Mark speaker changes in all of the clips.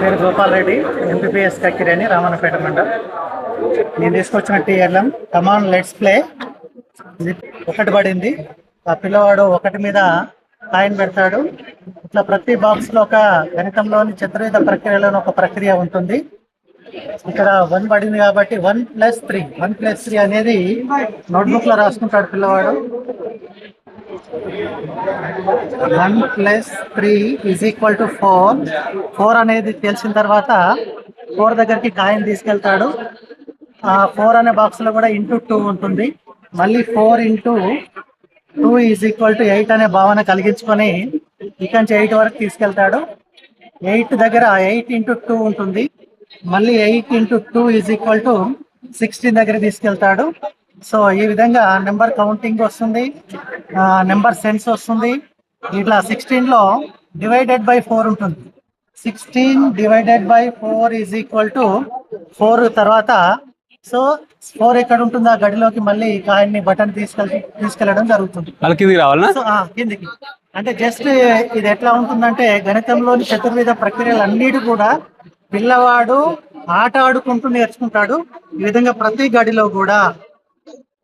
Speaker 1: పేరు గోపాల్ రెడ్డి ఎంపీపీఎస్ కక్కిరేని అని రామన్నపేట మండలం. నేను తీసుకొచ్చిన టీఎల్ఎం కమాన్ లెట్స్ ప్లే. ఒకటి పడింది. ఆ పిల్లవాడు ఒకటి మీద కాయిన్ పెడతాడు. ఇట్లా ప్రతి బాక్స్లో ఒక గణితంలోని చతుర్విధ ప్రక్రియలోని ఒక ప్రక్రియ ఉంటుంది. ఇక్కడ వన్ పడింది కాబట్టి one plus three. One plus three అనేది నోట్బుక్లో రాసుకుంటాడు పిల్లవాడు. One plus three is equal to four. Four అనేది తెలిసిన తర్వాత ఫోర్ దగ్గరికి కాయిన్ తీసుకెళ్తాడు. ఆ ఫోర్ అనే బాక్స్లో కూడా ఇంటూ టూ ఉంటుంది. మళ్ళీ four into two is equal to eight అనే భావన కలిగించుకొని ఇక్కడి నుంచి ఎయిట్ వరకు తీసుకెళ్తాడు. ఎయిట్ దగ్గర ఎయిట్ ఇంటూ టూ ఉంటుంది. మళ్ళీ eight into two is equal to sixteen దగ్గర తీసుకెళ్తాడు. సో ఈ విధంగా నెంబర్ కౌంటింగ్ వస్తుంది నెంబర్ సెన్స్ వస్తుంది. ఇట్లా సిక్స్టీన్లో డివైడెడ్ బై ఫోర్ ఉంటుంది. Sixteen divided by four is equal to four తర్వాత సో ఫోర్ ఎక్కడ ఉంటుందో ఆ గడిలోకి మళ్ళీ కాయన్ని బటన్ తీసుకెళ్ తీసుకెళ్ళడం జరుగుతుంది. సో, కిందికి. అంటే జస్ట్ ఇది ఎట్లా ఉంటుందంటే గణితంలోని చతుర్విధ ప్రక్రియలు అన్నిటి కూడా పిల్లవాడు ఆట ఆడుకుంటూ నేర్చుకుంటాడు. ఈ విధంగా ప్రతి గడిలో కూడా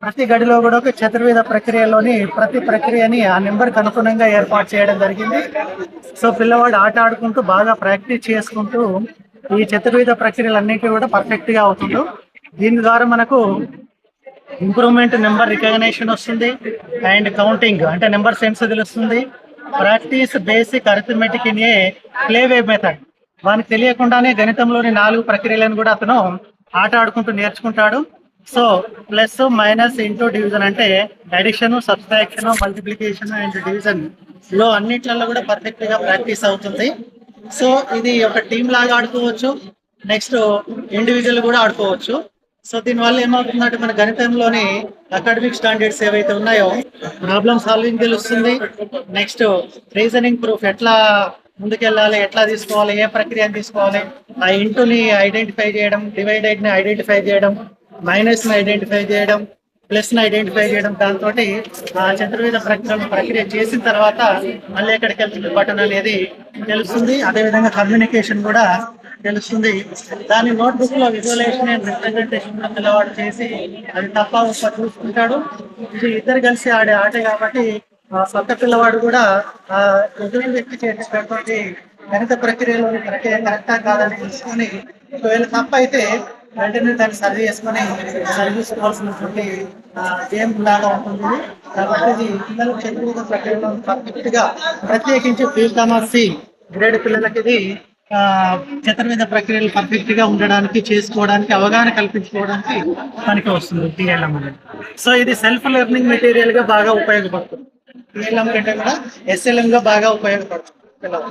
Speaker 1: ప్రతి గడిలో కూడా ఒక చతుర్విధ ప్రక్రియలోని ప్రతి ప్రక్రియని ఆ నెంబర్కి అనుగుణంగా ఏర్పాటు చేయడం జరిగింది. సో పిల్లవాడు ఆట ఆడుకుంటూ బాగా ప్రాక్టీస్ చేసుకుంటూ ఈ చతుర్విధ ప్రక్రియలన్నిటి కూడా పర్ఫెక్ట్గా దీని ద్వారా మనకు ఇంప్రూవ్మెంట్ నెంబర్ రికగ్నేషన్ వస్తుంది అండ్ కౌంటింగ్ అంటే నెంబర్ సెన్స్ తెలుస్తుంది. Practice basic arithmetic in a play way method. వానికి తెలియకుండానే గణితంలోని నాలుగు ప్రక్రియలను కూడా అతను ఆట ఆడుకుంటూ నేర్చుకుంటాడు. So plus minus into division అంటే అడిషన్ సబ్స్ట్రాక్షన్ మల్టిప్లికేషన్ అండ్ డివిజన్లో అన్నిట్లలో కూడా పర్ఫెక్ట్గా ప్రాక్టీస్ అవుతుంది. సో ఇది ఒక టీమ్ లాగా ఆడుకోవచ్చు. నెక్స్ట్ ఇండివిజువల్ కూడా ఆడుకోవచ్చు. సో దీని వల్ల ఏమవుతుందంటే మన గణితంలోని అకాడమిక్ స్టాండర్డ్స్ ఏవైతే ఉన్నాయో ప్రాబ్లమ్ సాల్వింగ్ తెలుస్తుంది. నెక్స్ట్ రీజనింగ్ ప్రూఫ్ ఎట్లా ముందుకెళ్ళాలి ఎట్లా తీసుకోవాలి ఏ ప్రక్రియను తీసుకోవాలి ఆ ఇంటుని ఐడెంటిఫై చేయడం డివైడెడ్ని ఐడెంటిఫై చేయడం మైనస్ని ఐడెంటిఫై చేయడం ప్లస్ని ఐడెంటిఫై చేయడం దాంతో ఆ చతుర్వేద ప్రక్రియ ప్రక్రియ చేసిన తర్వాత మళ్ళీ ఎక్కడికి వెళ్తుంది? బటన్ అనేది తెలుస్తుంది. అదేవిధంగా కమ్యూనికేషన్ కూడా తెలుస్తుంది. దాని నోట్బుక్లో విజువలైజేషన్ అండ్ రిప్రజెంటేషన్ పిల్లవాడు చేసి అది తప్ప ఒప్ప చూసుకుంటాడు. ఇది ఇద్దరు కలిసి ఆడే ఆట కాబట్టి ఆ సొంత పిల్లవాడు కూడా ఆ ఎదురు వ్యక్తి చేసేటటువంటి గణిత ప్రక్రియలోని ప్రక్రియ కరెక్టా కాదని తెలుసుకొని ఒకవేళ తప్ప అయితే వెంటనే దాన్ని సరి చేసుకొని సర్వీస్ చూసుకోవాల్సినటువంటి గేమ్ లాగా ఉంటుంది. కాబట్టి ఇది పిల్లలకు చదువుకున్న ప్రక్రియలో పర్ఫెక్ట్గా ప్రత్యేకించి బీకామర్సీ గ్రేడ్ పిల్లలకి ఇది ఆ, మీద ప్రక్రియలు పర్ఫెక్ట్గా ఉండడానికి చేసుకోవడానికి అవగాహన కల్పించుకోవడానికి పనికి వస్తుంది డిఎల్ఎం అనేది. సో ఇది సెల్ఫ్ లెర్నింగ్ మెటీరియల్గా బాగా ఉపయోగపడుతుంది. డిఎల్ఎం కంటే కూడా ఎస్ఎల్ఎం గా బాగా ఉపయోగపడుతుంది పిల్లలు